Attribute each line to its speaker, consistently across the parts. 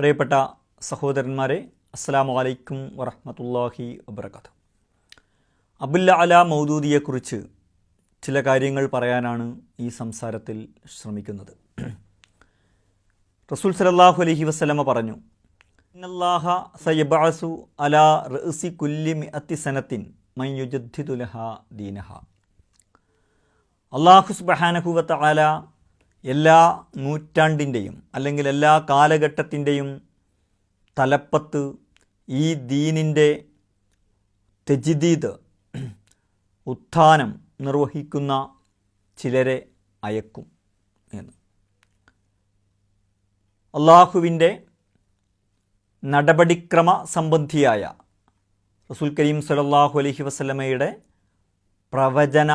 Speaker 1: പ്രിയപ്പെട്ട സഹോദരന്മാരെ അസ്സലാമു അലൈക്കും വറഹ്മത്തുള്ളാഹി വബർക്കാത്തു അബുല്ല അല മൗദൂദിയെക്കുറിച്ച് ചില കാര്യങ്ങൾ പറയാനാണ് ഈ സംസാരത്തിൽ ശ്രമിക്കുന്നത്. റസൂൽ സലല്ലാഹു അലഹി വസ്ലമ പറഞ്ഞു ഇന്നല്ലാഹ സയബഅസു അലാ റഅസി കുല്ലി മിഅത്തി സനത്തിൻ മൻ യുജദ്ദിദു ദീനഹ. അള്ളാഹു സുബ്ഹാനഹു വതആല എല്ലാ നൂറ്റാണ്ടിന്റെയും അല്ലെങ്കിൽ എല്ലാ കാലഘട്ടത്തിന്റെയും തലപ്പത്ത് ഈ ദീനിന്റെ തെജിദീദ് ഉത്ഥാനം നിർവഹിക്കുന്ന ചിലരെ അയക്കും എന്ന്. അള്ളാഹുവിന്റെ നടപടിക്രമ സംബന്ധിയായ റസൂൽ കരീം സലല്ലാഹു അലഹി വസല്ലമയുടെ പ്രവചന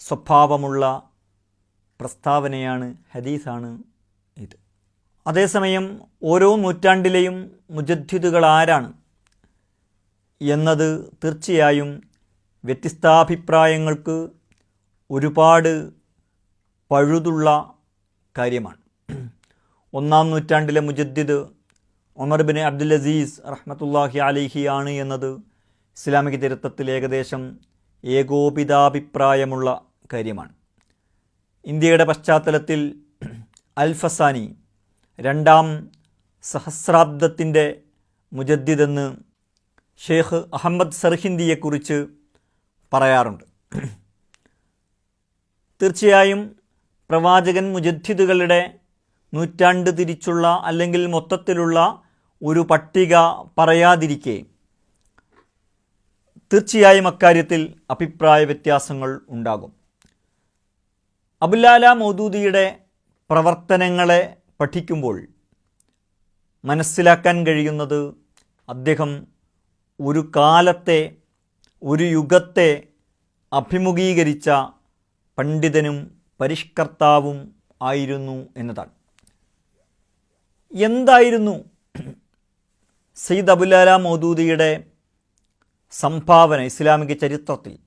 Speaker 1: സ്വഭാവമുള്ള പ്രസ്താവനയാണ് ഹദീസാണ് ഇത്. അതേസമയം ഓരോ നൂറ്റാണ്ടിലെയും മുജദ്ധിദുകൾ ആരാണ് എന്നത് തീർച്ചയായും വ്യത്യസ്താഭിപ്രായങ്ങൾക്ക് ഒരുപാട് പഴുതുള്ള കാര്യമാണ്. ഒന്നാം നൂറ്റാണ്ടിലെ മുജദ്ദിദ് ഒമർ ബിൻ അബ്ദുൽ അസീസ് റഹ്മത്തുല്ലാഹി അലിഹി ആണ് എന്നത് ഇസ്ലാമിക ചരിത്രത്തിൽ ഏകദേശം ഏകോപിതാഭിപ്രായമുള്ള കാര്യമാണ്. ഇന്ത്യയുടെ പശ്ചാത്തലത്തിൽ അൽഫസാനി രണ്ടാം സഹസ്രാബ്ദത്തിന്റെ മുജദ്ദിദെന്ന് ഷെയ്ഖ് അഹമ്മദ് സർഹിന്ദിയെക്കുറിച്ച് പറയാറുണ്ട്. തീർച്ചയായും പ്രവാചകൻ മുജദ്ദിദുകളുടെ നൂറ്റാണ്ട് തിരിച്ചുള്ള അല്ലെങ്കിൽ മൊത്തത്തിലുള്ള ഒരു പട്ടിക പറയാതിരിക്കെ തീർച്ചയായും അക്കാര്യത്തിൽ അഭിപ്രായ വ്യത്യാസങ്ങൾ ഉണ്ടാകും. അബുലാല മൗദൂദിയുടെ പ്രവർത്തനങ്ങളെ പഠിക്കുമ്പോൾ മനസ്സിലാക്കാൻ കഴിയുന്നത് അദ്ദേഹം ഒരു കാലത്തെ ഒരു യുഗത്തെ അഭിമുഖീകരിച്ച പണ്ഡിതനും പരിഷ്കർത്താവും ആയിരുന്നു എന്നതാണ്. എന്തായിരുന്നു സയ്യിദ് അബുലാല മൗദൂദിയുടെ സംഭാവന ഇസ്ലാമിക ചരിത്രത്തിൽ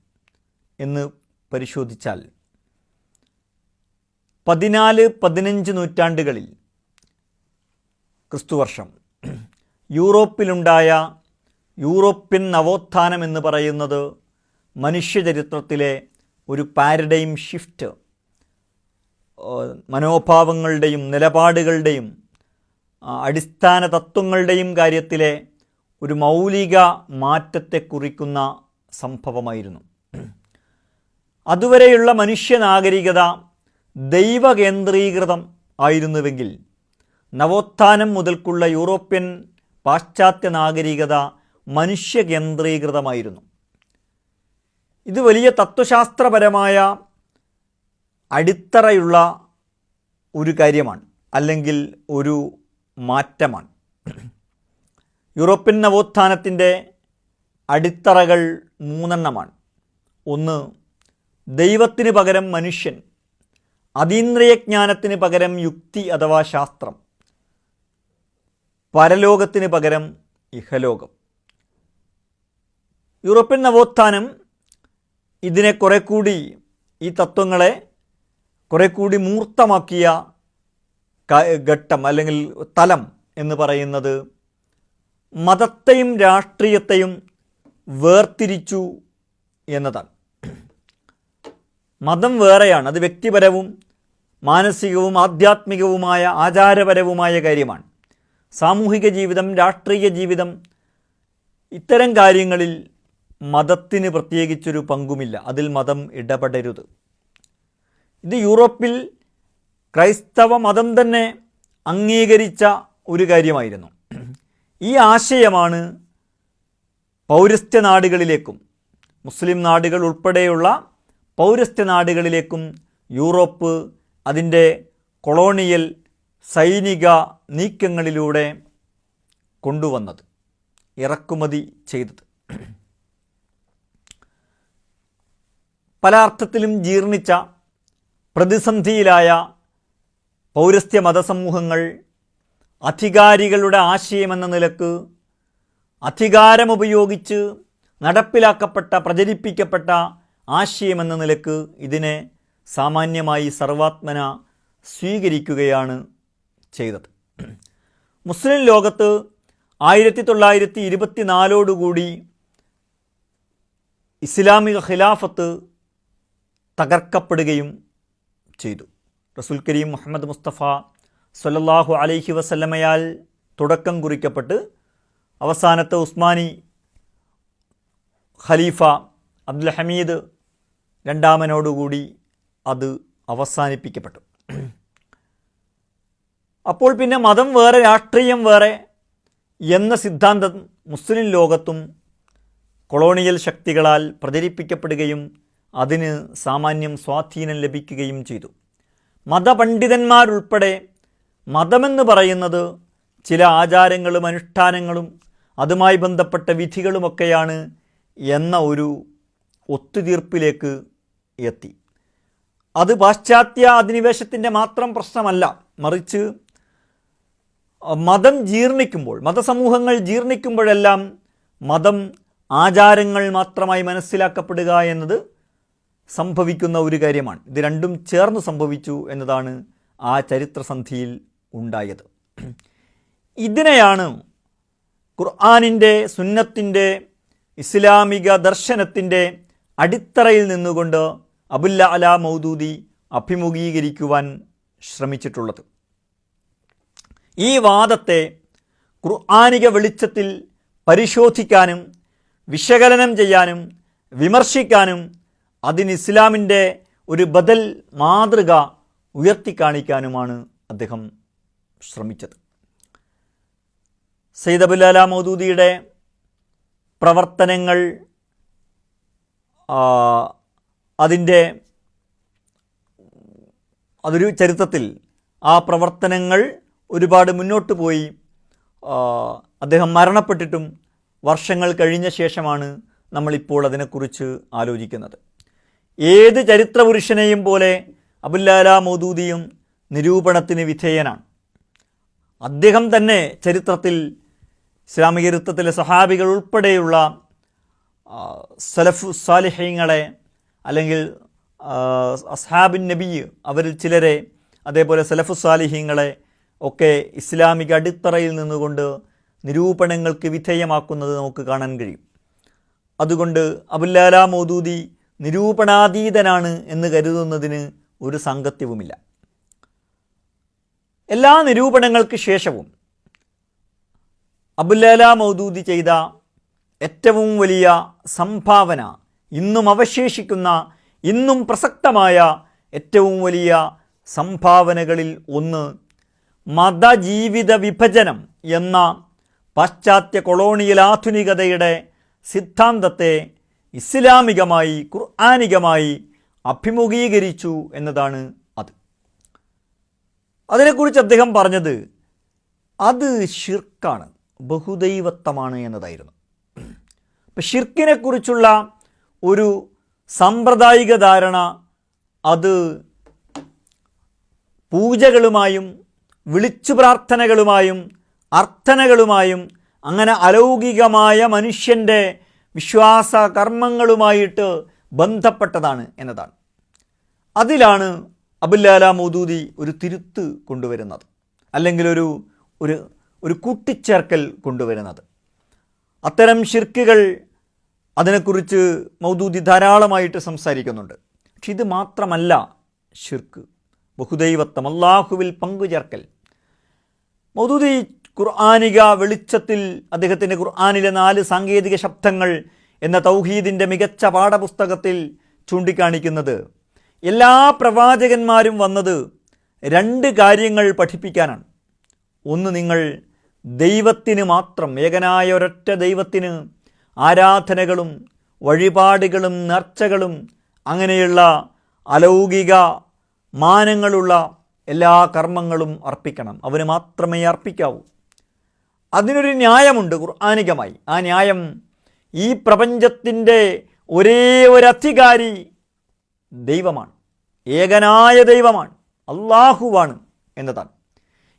Speaker 1: എന്ന് പരിശോധിച്ചാൽ പതിനാല് പതിനഞ്ച് നൂറ്റാണ്ടുകളിൽ ക്രിസ്തുവർഷം. യൂറോപ്പിലുണ്ടായ യൂറോപ്യൻ നവോത്ഥാനം എന്ന് പറയുന്നത് മനുഷ്യചരിത്രത്തിലെ ഒരു പാരഡൈം ഷിഫ്റ്റ്. മനോഭാവങ്ങളുടെയും നിലപാടുകളുടെയും അടിസ്ഥാന തത്വങ്ങളുടെയും കാര്യത്തിലെ ഒരു മൗലിക മാറ്റത്തെ കുറിക്കുന്ന സംഭവമായിരുന്നു. അതുവരെയുള്ള മനുഷ്യ നാഗരികത ദൈവകേന്ദ്രീകൃതം ആയിരുന്നുവെങ്കിൽ നവോത്ഥാനം മുതൽക്കുള്ള യൂറോപ്യൻ പാശ്ചാത്യ നാഗരികത മനുഷ്യ കേന്ദ്രീകൃതമായിരുന്നു ഇത് വലിയ തത്വശാസ്ത്രപരമായ അടിത്തറയുള്ള ഒരു കാര്യമാണ് അല്ലെങ്കിൽ ഒരു മാറ്റമാണ്. യൂറോപ്യൻ നവോത്ഥാനത്തിന്റെ അടിത്തറകൾ മൂന്നെണ്ണമാണ്. ഒന്ന് ദൈവത്തിന് പകരം മനുഷ്യൻ. അതീന്ദ്രിയജ്ഞാനത്തിന് പകരം യുക്തി അഥവാ ശാസ്ത്രം. പരലോകത്തിന് പകരം ഇഹലോകം. യൂറോപ്യൻ നവോത്ഥാനം ഇതിനെ കുറെ കൂടി ഈ തത്വങ്ങളെ കുറെ കൂടി മൂർത്തമാക്കിയ ഘട്ടം അല്ലെങ്കിൽ തലം എന്ന് പറയുന്നത് മതത്തെയും രാഷ്ട്രീയത്തെയും വേർതിരിച്ചു എന്നതാണ്. മതം വേറെയാണ് അത് വ്യക്തിപരവും മാനസികവും ആധ്യാത്മികവുമായ ആചാരപരവുമായ കാര്യമാണ്. സാമൂഹിക ജീവിതം രാഷ്ട്രീയ ജീവിതം ഇത്തരം കാര്യങ്ങളിൽ മതത്തിന് പ്രത്യേകിച്ചൊരു പങ്കുമില്ല. അതിൽ മതം ഇടപെടരുത്. ഇത് യൂറോപ്പിൽ ക്രൈസ്തവ മതം തന്നെ അംഗീകരിച്ച ഒരു കാര്യമായിരുന്നു. ഈ ആശയമാണ് പൗരസ്ത്യ നാടുകളിലേക്കും മുസ്ലിം നാടുകൾ ഉൾപ്പെടെയുള്ള പൗരസ്ത്യ നാടുകളിലേക്കും യൂറോപ്പ് അതിന്റെ കൊളോണിയൽ സൈനിക നീക്കങ്ങളിലൂടെ കൊണ്ടുവന്നത് ഇറക്കുമതി ചെയ്തത്. പല അർത്ഥത്തിലും ജീർണിച്ച പ്രതിസന്ധിയിലായ പൗരസ്ത്യ മതസമൂഹങ്ങൾ അധികാരികളുടെ ആശയമെന്ന നിലയ്ക്ക് അധികാരമുപയോഗിച്ച് നടപ്പിലാക്കപ്പെട്ട പ്രചരിപ്പിക്കപ്പെട്ട ആശയമെന്ന നിലയ്ക്ക് ഇതിനെ സാമാന്യമായി സർവാത്മന സ്വീകരിക്കുകയാണ് ചെയ്തത്. മുസ്ലിം ലോകത്ത് ആയിരത്തി തൊള്ളായിരത്തി ഇരുപത്തി നാലോടുകൂടി ഇസ്ലാമിക ഖിലാഫത്ത് തകർക്കപ്പെടുകയും ചെയ്തു. റസുൽ കരീം മുഹമ്മദ് മുസ്തഫ സല്ലല്ലാഹു അലൈഹി വസല്ലമയാൽ തുടക്കം കുറിക്കപ്പെട്ട് അവസാനത്തെ ഉസ്മാനി ഖലീഫ അബ്ദുൽ ഹമീദ് രണ്ടാമനോടുകൂടി അത് അവസാനിപ്പിക്കപ്പെട്ടു. അപ്പോൾ പിന്നെ മതം വേറെ രാഷ്ട്രീയം വേറെ എന്ന സിദ്ധാന്തം മുസ്ലിം ലോകത്തും കൊളോണിയൽ ശക്തികളാൽ പ്രചരിപ്പിക്കപ്പെടുകയും അതിന് സാമാന്യം സ്വാധീനം ലഭിക്കുകയും ചെയ്തു. മതപണ്ഡിതന്മാരുൾപ്പെടെ മതമെന്ന് പറയുന്നത് ചില ആചാരങ്ങളും അനുഷ്ഠാനങ്ങളും അതുമായി ബന്ധപ്പെട്ട വിധികളുമൊക്കെയാണ് എന്ന ഒരു ഒത്തുതീർപ്പിലേക്ക് എത്തി. അത് പാശ്ചാത്യ അധിനിവേശത്തിന്റെ മാത്രം പ്രശ്നമല്ല. മറിച്ച് മതം ജീർണിക്കുമ്പോൾ മതസമൂഹങ്ങൾ ജീർണിക്കുമ്പോഴെല്ലാം മതം ആചാരങ്ങൾ മാത്രമായി മനസ്സിലാക്കപ്പെടുക എന്നത് സംഭവിക്കുന്ന ഒരു കാര്യമാണ്. ഇത് രണ്ടും ചേർന്ന് സംഭവിച്ചു എന്നതാണ് ആ ചരിത്രസന്ധിയിൽ ഉണ്ടായത്. ഇതിനെയാണ് ഖുർആാനിന്റെ സുന്നത്തിന്റെ ഇസ്ലാമിക ദർശനത്തിന്റെ അടിത്തറയിൽ നിന്നുകൊണ്ട് അബുല്ല അല മൗദൂദി അഭിമുഖീകരിക്കുവാൻ ശ്രമിച്ചിട്ടുള്ളത്. ഈ വാദത്തെ ഖുർആാനിക വെളിച്ചത്തിൽ പരിശോധിക്കാനും വിശകലനം ചെയ്യാനും വിമർശിക്കാനും അതിന് ഇസ്ലാമിന്റെ ഒരു ബദൽ മാതൃക ഉയർത്തിക്കാണിക്കാനുമാണ് അദ്ദേഹം ശ്രമിച്ചത്. സയ്യിദ് അബുലാല മൗദൂദിയുടെ പ്രവർത്തനങ്ങൾ അതിന്റെ അതൊരു ചരിത്രത്തിൽ ആ പ്രവർത്തനങ്ങൾ ഒരുപാട് മുന്നോട്ട് പോയി. അദ്ദേഹം മരണപ്പെട്ടിട്ടും വർഷങ്ങൾ കഴിഞ്ഞ ശേഷമാണ് നമ്മളിപ്പോൾ അതിനെക്കുറിച്ച് ആലോചിക്കുന്നത്. ഏത് ചരിത്രപുരുഷനെയും പോലെ അബുല്ലാല മൗദൂദിയും നിരൂപണത്തിന് വിധേയനാണ്. അദ്ദേഹം തന്നെ ചരിത്രത്തിൽ ഇസ്ലാമിക ചരിത്രത്തിലെ സഹാബികൾ ഉൾപ്പെടെയുള്ള സലഫു സാലിഹ്യങ്ങളെ അല്ലെങ്കിൽ അസ്ഹാബിൻ നബി അവരിൽ ചിലരെ അതേപോലെ സലഫു സാലിഹ്യങ്ങളെ ഒക്കെ ഇസ്ലാമിക അടിത്തറയിൽ നിന്നുകൊണ്ട് നിരൂപണങ്ങൾക്ക് വിധേയമാക്കുന്നത് നമുക്ക് കാണാൻ കഴിയും. അതുകൊണ്ട് അബുല്ലാല മൗദൂദി നിരൂപണാതീതനാണ് എന്ന് കരുതുന്നതിന് ഒരു സംഗത്യവുമില്ല എല്ലാ നിരൂപണങ്ങൾക്ക് ശേഷവും അബുല്ലാല മൗദൂദി ചെയ്ത ഏറ്റവും വലിയ സംഭാവന ഇന്നും അവശേഷിക്കുന്ന ഇന്നും പ്രസക്തമായ ഏറ്റവും വലിയ സംഭാവനകളിൽ ഒന്ന് മതജീവിത വിഭജനം എന്ന പാശ്ചാത്യ കൊളോണിയൽ ആധുനികതയുടെ സിദ്ധാന്തത്തെ ഇസ്ലാമികമായി ഖുർആാനികമായി അഭിമുഖീകരിച്ചു എന്നതാണ് അത്. അതിനെക്കുറിച്ച് അദ്ദേഹം പറഞ്ഞത് അത് ഷിർക്കാണ് ബഹുദൈവത്വമാണ് എന്നതായിരുന്നു. അപ്പം ഷിർക്കിനെക്കുറിച്ചുള്ള ഒരു സാമ്പ്രദായിക ധാരണ അത് പൂജകളുമായും വിളിച്ചു പ്രാർത്ഥനകളുമായും അർത്ഥനകളുമായും അങ്ങനെ അലൗകികമായ മനുഷ്യന്റെ വിശ്വാസ കർമ്മങ്ങളുമായിട്ട് ബന്ധപ്പെട്ടതാണ് എന്നതാണ്. അതിലാണ് അബുല്ലാല മൗദൂദി ഒരു തിരുത്ത് കൊണ്ടുവരുന്നത്. അല്ലെങ്കിൽ ഒരു ഒരു ഒരു കൂട്ടിച്ചേർക്കൽ കൊണ്ടുവരുന്നത്. അത്തരം ഷിർക്കുകൾ അതിനെക്കുറിച്ച് മൗദൂദി ധാരാളമായിട്ട് സംസാരിക്കുന്നുണ്ട്. പക്ഷെ ഇത് മാത്രമല്ല ഷിർക്ക് ബഹുദൈവത്വം അള്ളാഹുവിൽ പങ്കുചേർക്കൽ. മൗദൂദി ഖുർആാനിക വെളിച്ചത്തിൽ അദ്ദേഹത്തിന്റെ ഖുർആാനിലെ നാല് സാങ്കേതിക ശബ്ദങ്ങൾ എന്ന തൗഹീദിന്റെ മികച്ച പാഠപുസ്തകത്തിൽ ചൂണ്ടിക്കാണിക്കുന്നത് എല്ലാ പ്രവാചകന്മാരും വന്നത് രണ്ട് കാര്യങ്ങൾ പഠിപ്പിക്കാനാണ്. ഒന്ന് നിങ്ങൾ ദൈവത്തിന് മാത്രം ഏകനായ ഒരൊറ്റ ദൈവത്തിന് ആരാധനകളും വഴിപാടുകളും നേർച്ചകളും അങ്ങനെയുള്ള അലൗകിക മാനങ്ങളുള്ള എല്ലാ കർമ്മങ്ങളും അർപ്പിക്കണം. അവന് മാത്രമേ അർപ്പിക്കാവൂ. അതിനൊരു ന്യായമുണ്ട് ഖുർആാനികമായി. ആ ന്യായം ഈ പ്രപഞ്ചത്തിന്റെ ഒരേ ഒരു അധികാരി ദൈവമാണ്. ഏകനായ ദൈവമാണ്. അള്ളാഹുവാണ് എന്നതാണ്.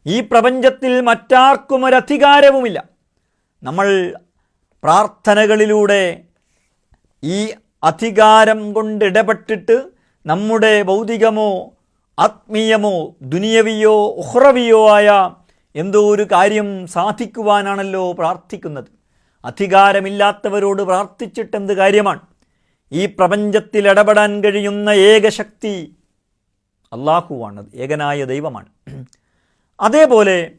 Speaker 1: ഈ പ്രപഞ്ചത്തിൽ മറ്റാർക്കും ഒരധികാരവുമില്ല. നമ്മൾ പ്രാർത്ഥനകളിലൂടെ ഈ അധികാരം കൊണ്ട് ഇടപെട്ടിട്ട് നമ്മുടെ ഭൗതികമോ ആത്മീയമോ ദുനിയവിയോ ഉഹ്റവിയോ ആയ എന്തോ ഒരു കാര്യം സാധിക്കുവാനാണല്ലോ പ്രാർത്ഥിക്കുന്നത്. അധികാരമില്ലാത്തവരോട് പ്രാർത്ഥിച്ചിട്ടെന്ത് കാര്യമാണ്? ഈ പ്രപഞ്ചത്തിൽ ഇടപെടാൻ കഴിയുന്ന ഏകശക്തി അള്ളാഹുവാണ് ഏകനായ ദൈവമാണ്. അതേപോലെ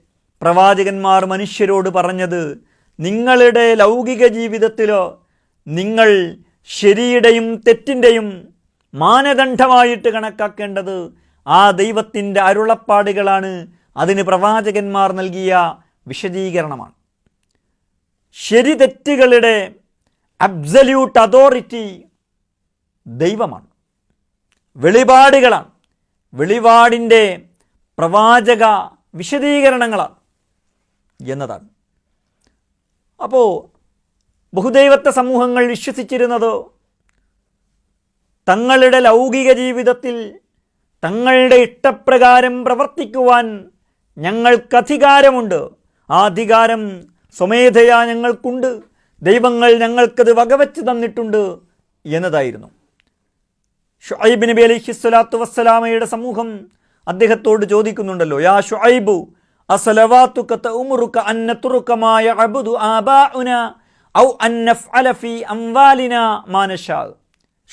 Speaker 1: പ്രവാചകന്മാർ മനുഷ്യരോട് പറഞ്ഞത് നിങ്ങളുടെ ലൗകിക ജീവിതത്തിലോ നിങ്ങൾ ശരിയുടെയും തെറ്റിന്റെയും മാനദണ്ഡമായിട്ട് കണക്കാക്കേണ്ടത് ആ ദൈവത്തിന്റെ അരുളപ്പാടുകളാണ്. അതിന് പ്രവാചകന്മാർ നൽകിയ വിശദീകരണമാണ്. ശരി തെറ്റുകളുടെ അബ്സല്യൂട്ട് അതോറിറ്റി ദൈവമാണ്. വെളിപാടുകളാണ്. വെളിപാടിന്റെ പ്രവാചക വിശദീകരണങ്ങളാണ് എന്നതാണ്. അപ്പോൾ ബഹുദൈവത്വ സമൂഹങ്ങൾ വിശ്വസിച്ചിരുന്നത് തങ്ങളുടെ ലൗകിക ജീവിതത്തിൽ തങ്ങളുടെ ഇഷ്ടപ്രകാരം പ്രവർത്തിക്കുവാൻ ഞങ്ങൾക്ക് അധികാരമുണ്ട്. ആ അധികാരം സ്വമേധയാ ഞങ്ങൾക്കുണ്ട്. ദൈവങ്ങൾ ഞങ്ങൾക്കത് വകവെച്ച് തന്നിട്ടുണ്ട് എന്നതായിരുന്നു. ഷുഐബ് നബി അലിഹിസ്വലാത്തു വസ്സലാമയുടെ സമൂഹം അദ്ദേഹത്തോട് ചോദിക്കുന്നുണ്ടല്ലോ യാ ഷുഐബു ഔ ഫീ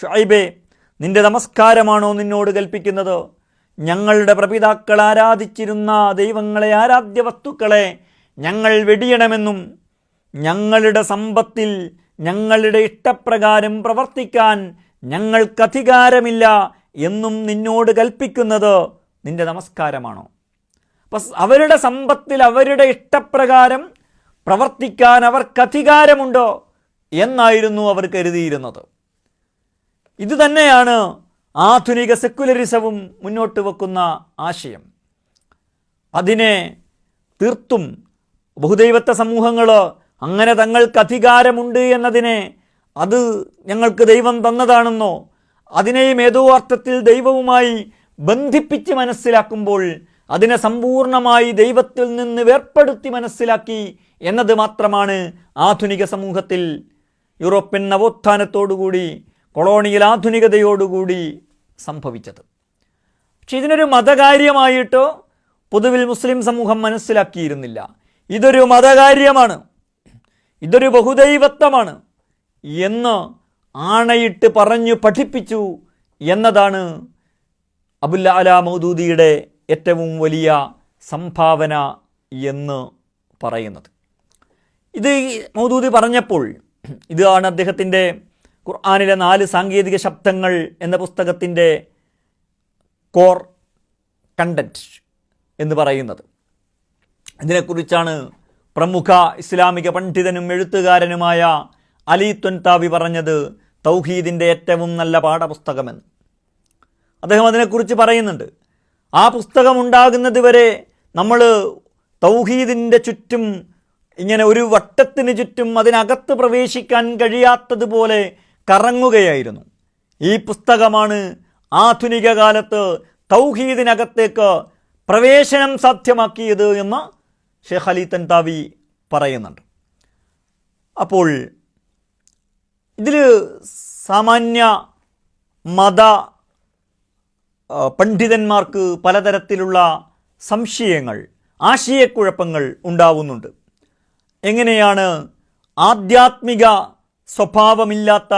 Speaker 1: ഷുഐബേ നിന്റെ നമസ്കാരമാണോ നിന്നോട് കൽപ്പിക്കുന്നത്? ഞങ്ങളുടെ പ്രപിതാക്കൾ ആരാധിച്ചിരുന്ന ദൈവങ്ങളെ ആരാധ്യ വസ്തുക്കളെ ഞങ്ങൾ വെടിയണമെന്നും ഞങ്ങളുടെ സമ്പത്തിൽ ഞങ്ങളുടെ ഇഷ്ടപ്രകാരം പ്രവർത്തിക്കാൻ ഞങ്ങൾക്കധികാരമില്ല എന്നും നിന്നോട് കൽപ്പിക്കുന്നത് നിന്റെ നമസ്കാരമാണോ? അപ്പം അവരുടെ സമ്പത്തിൽ അവരുടെ ഇഷ്ടപ്രകാരം പ്രവർത്തിക്കാൻ അവർക്ക് അധികാരമുണ്ടോ എന്നായിരുന്നു അവർ കരുതിയിരുന്നത്. ഇതുതന്നെയാണ് ആധുനിക സെക്കുലറിസവും മുന്നോട്ട് വെക്കുന്ന ആശയം. അതിനെ തീർത്തും ബഹുദൈവത്വ സമൂഹങ്ങൾ അങ്ങനെ തങ്ങൾക്ക് അധികാരമുണ്ട് എന്നതിനെ അത് ഞങ്ങൾക്ക് ദൈവം തന്നതാണെന്നോ അതിനെയും ഏതോ അർത്ഥത്തിൽ ദൈവവുമായി ബന്ധിപ്പിച്ച് മനസ്സിലാക്കുമ്പോൾ അതിനെ സമ്പൂർണമായി ദൈവത്തിൽ നിന്ന് വേർപ്പെടുത്തി മനസ്സിലാക്കി എന്നത് മാത്രമാണ് ആധുനിക സമൂഹത്തിൽ യൂറോപ്യൻ നവോത്ഥാനത്തോടുകൂടി കൊളോണിയൽ ആധുനികതയോടുകൂടി സംഭവിച്ചത്. പക്ഷെ ഇതിനൊരു മതകാര്യമായിട്ടോ പൊതുവിൽ മുസ്ലിം സമൂഹം മനസ്സിലാക്കിയിരുന്നില്ല. ഇതൊരു മതകാര്യമാണ്. ഇതൊരു ബഹുദൈവത്വമാണ് എന്ന് ആണയിട്ട് പറഞ്ഞു പഠിപ്പിച്ചു എന്നതാണ് അബുല്ല അല മൗദൂദിയുടെ ഏറ്റവും വലിയ സംഭാവന എന്ന് പറയുന്നത്. ഇത് മൗദൂദി പറഞ്ഞപ്പോൾ ഇതാണ് അദ്ദേഹത്തിന്റെ ഖുർആാനിലെ നാല് സാങ്കേതിക ശബ്ദങ്ങൾ എന്ന പുസ്തകത്തിന്റെ കോർ കണ്ടന്റ് എന്ന് പറയുന്നത്. ഇതിനെക്കുറിച്ചാണ് പ്രമുഖ ഇസ്ലാമിക പണ്ഡിതനും എഴുത്തുകാരനുമായ അലി ത്വൻതാവി പറഞ്ഞത് തൗഹീദിന്റെ ഏറ്റവും നല്ല പാഠപുസ്തകമെന്ന്. അദ്ദേഹം അതിനെക്കുറിച്ച് പറയുന്നുണ്ട്. ആ പുസ്തകം ഉണ്ടാകുന്നത് വരെ നമ്മൾ തൗഹീദിന്റെ ചുറ്റും ഇങ്ങനെ ഒരു വട്ടത്തിന് ചുറ്റും അതിനകത്ത് പ്രവേശിക്കാൻ കഴിയാത്തതുപോലെ കറങ്ങുകയായിരുന്നു. ഈ പുസ്തകമാണ് ആധുനിക കാലത്ത് തൗഹീദിനകത്തേക്ക് പ്രവേശനം സാധ്യമാക്കിയത് എന്ന് ഷെയ്ഖ് അലി തൻതാവി പറയുന്നുണ്ട്. അപ്പോൾ ഇതിൽ സാമാന്യ മത പണ്ഡിതന്മാർക്ക് പലതരത്തിലുള്ള സംശയങ്ങൾ ആശയക്കുഴപ്പങ്ങൾ ഉണ്ടാവുന്നുണ്ട്. എങ്ങനെയാണ് ആധ്യാത്മിക സ്വഭാവമില്ലാത്ത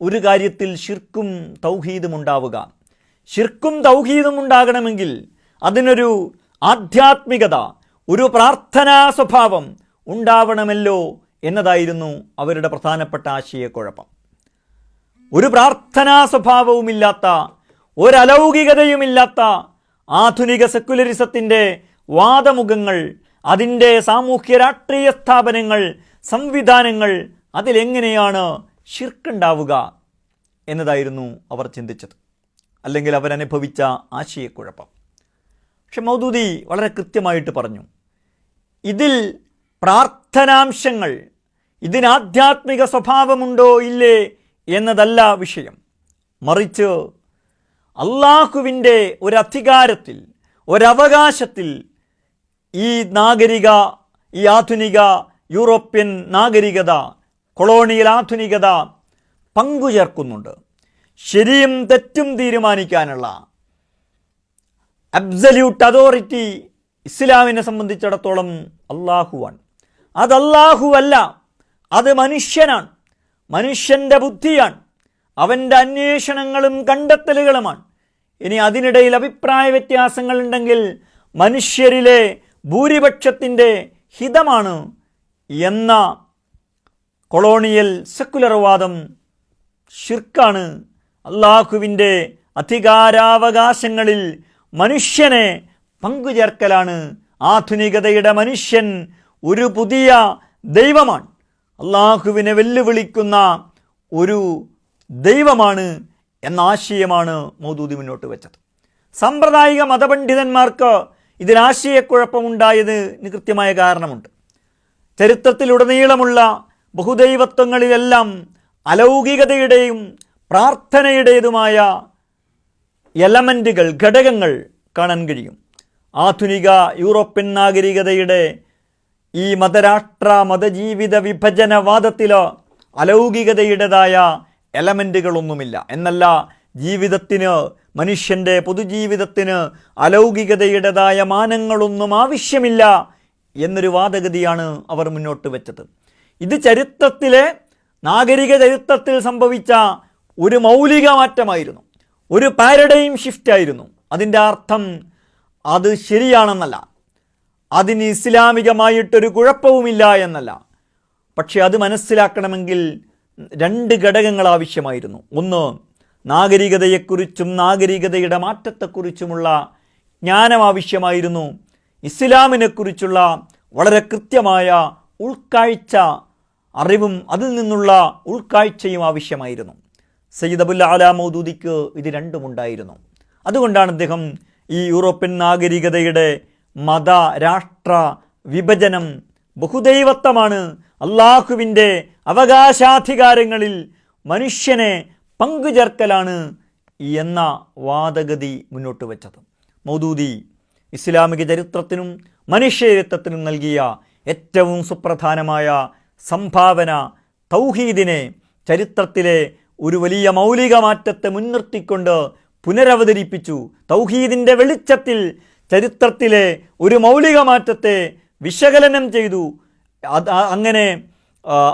Speaker 1: ഒരു കാര്യത്തിൽ ശിർക്കും തൗഹീദും ഉണ്ടാവുക? ഷിർക്കും തൗഹീദും ഉണ്ടാകണമെങ്കിൽ അതിനൊരു ആധ്യാത്മികത ഒരു പ്രാർത്ഥനാ സ്വഭാവം ഉണ്ടാവണമല്ലോ എന്നതായിരുന്നു അവരുടെ പ്രധാനപ്പെട്ട ആശയക്കുഴപ്പം. ഒരു പ്രാർത്ഥനാ സ്വഭാവവുമില്ലാത്ത ഒരലൗകികതയുമില്ലാത്ത ആധുനിക സെക്കുലറിസത്തിന്റെ വാദമുഖങ്ങൾ അതിന്റെ സാമൂഹ്യ രാഷ്ട്രീയ സ്ഥാപനങ്ങൾ സംവിധാനങ്ങൾ അതിലെങ്ങനെയാണ് ഷിർക്കുണ്ടാവുക എന്നതായിരുന്നു അവർ ചിന്തിച്ചത്. അല്ലെങ്കിൽ അവരനുഭവിച്ച ആശയക്കുഴപ്പം. പക്ഷെ മൗദൂദി വളരെ കൃത്യമായിട്ട് പറഞ്ഞു ഇതിൽ പ്രാർത്ഥനാംശങ്ങൾ ഇതിന് ആധ്യാത്മിക സ്വഭാവമുണ്ടോ ഇല്ലേ എന്നതല്ല വിഷയം. മറിച്ച് അള്ളാഹുവിന്റെ ഒരധികാരത്തിൽ ഒരവകാശത്തിൽ ഈ നാഗരിക ഈ ആധുനിക യൂറോപ്യൻ നാഗരികത കൊളോണിയൽ ആധുനികത പങ്കുചേർക്കുന്നുണ്ട്. ശരിയും തെറ്റും തീരുമാനിക്കാനുള്ള അബ്സല്യൂട്ട് അതോറിറ്റി ഇസ്ലാമിനെ സംബന്ധിച്ചിടത്തോളം അള്ളാഹുവാണ് അത് അല്ലാഹുവല്ല അത് മനുഷ്യനാണ്. മനുഷ്യന്റെ ബുദ്ധിയാണ്. അവന്റെ അന്വേഷണങ്ങളും കണ്ടെത്തലുകളുമാണ്. ഇനി അതിനിടയിൽ അഭിപ്രായ വ്യത്യാസങ്ങളുണ്ടെങ്കിൽ മനുഷ്യരിലെ ഭൂരിപക്ഷത്തിന്റെ ഹിതമാണ് എന്ന കൊളോണിയൽ സെക്കുലർവാദം ഷിർക്കാണ് അള്ളാഹുവിന്റെ അധികാരാവകാശങ്ങളിൽ മനുഷ്യനെ പങ്കുചേർക്കലാണ്. ആധുനികതയുടെ മനുഷ്യൻ ഒരു പുതിയ ദൈവമാണ്. അള്ളാഹുവിനെ വെല്ലുവിളിക്കുന്ന ഒരു ദൈവമാണ് എന്ന ആശയമാണ് മൗദൂദി മുന്നോട്ട് വെച്ചത്. സാമ്പ്രദായിക മതപണ്ഡിതന്മാർക്ക് ഇതിനാശയക്കുഴപ്പമുണ്ടായതിന് കൃത്യമായ കാരണമുണ്ട്. ചരിത്രത്തിലുടനീളമുള്ള ബഹുദൈവത്വങ്ങളിലെല്ലാം അലൗകികതയുടെയും പ്രാർത്ഥനയുടേതുമായ എലമെന്റുകൾ ഘടകങ്ങൾ കാണാൻ കഴിയും. ആധുനിക യൂറോപ്യൻ നാഗരികതയുടെ ഈ മതരാഷ്ട്ര മതജീവിത വിഭജനവാദത്തിൽ അലൗകികതയുടേതായ എലമെന്റുകളൊന്നുമില്ല എന്നല്ല ജീവിതത്തിന് മനുഷ്യന്റെ പൊതുജീവിതത്തിന് അലൗകികതയുടേതായ മാനങ്ങളൊന്നും ആവശ്യമില്ല എന്നൊരു വാദഗതിയാണ് അവർ മുന്നോട്ട് വെച്ചത്. ഇത് ചരിത്രത്തിലെ നാഗരിക ചരിത്രത്തിൽ സംഭവിച്ച ഒരു മൗലിക മാറ്റമായിരുന്നു. ഒരു പാരഡൈം ഷിഫ്റ്റ് ആയിരുന്നു. അതിന്റെ അർത്ഥം അത് ശരിയാണെന്നല്ല. അതിന് ഇസ്ലാമികമായിട്ടൊരു കുഴപ്പവുമില്ല എന്നല്ല. പക്ഷെ അത് മനസ്സിലാക്കണമെങ്കിൽ രണ്ട് ഘടകങ്ങൾ ആവശ്യമായിരുന്നു. ഒന്ന് നാഗരികതയെക്കുറിച്ചും നാഗരികതയുടെ മാറ്റത്തെക്കുറിച്ചുമുള്ള ജ്ഞാനം ആവശ്യമായിരുന്നു. ഇസ്ലാമിനെക്കുറിച്ചുള്ള വളരെ കൃത്യമായ ഉൾക്കാഴ്ച അറിവും അതിൽ നിന്നുള്ള ഉൾക്കാഴ്ചയും ആവശ്യമായിരുന്നു. സയ്യിദ് അബുൽ അല മൗദൂദിക്ക് ഇത് രണ്ടുമുണ്ടായിരുന്നു. അതുകൊണ്ടാണ് അദ്ദേഹം ഈ യൂറോപ്യൻ നാഗരികതയുടെ മത രാഷ്ട്ര വിഭജനം ബഹുദൈവത്വമാണ്. അള്ളാഹുവിന്റെ അവകാശാധികാരങ്ങളിൽ മനുഷ്യനെ പങ്കുചേർക്കലാണ് എന്ന വാദഗതി മുന്നോട്ട് വച്ചത്. മൗദൂദി ഇസ്ലാമിക ചരിത്രത്തിനും മനുഷ്യചരിത്രത്തിനും നൽകിയ ഏറ്റവും സുപ്രധാനമായ സംഭാവന തൗഹീദിനെ ചരിത്രത്തിലെ ഒരു വലിയ മൗലിക മാറ്റത്തെ മുൻനിർത്തിക്കൊണ്ട് പുനരവതരിപ്പിച്ചു. തൗഹീദിന്റെ വെളിച്ചത്തിൽ ചരിത്രത്തിലെ ഒരു മൗലിക മാറ്റത്തെ വിശകലനം ചെയ്തു. അങ്ങനെ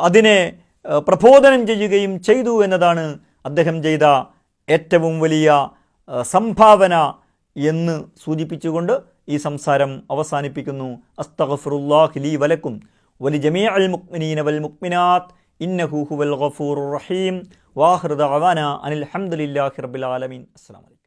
Speaker 1: അതിനെ പ്രബോധനം ചെയ്യുകയും ചെയ്തു എന്നതാണ് അദ്ദേഹം ചെയ്ത ഏറ്റവും വലിയ സംഭാവന എന്ന് സൂചിപ്പിച്ചുകൊണ്ട് ഈ സംസാരം അവസാനിപ്പിക്കുന്നു. അസ്തഗഫിറുല്ലാഹി ലീ വലക്കും. വലി ജമീ അൽ മുക്മിനീന വൽ മുക്മിനാത്ത് ഇന്നഹു ഹുവൽ ഗഫൂർ റഹീം. വാഹൃദ അവാന അനിൽ ഹംദുലില്ലാഹി റബ്ബിൽ ആലമീൻ. അസ്സലാമു അലൈക്കും.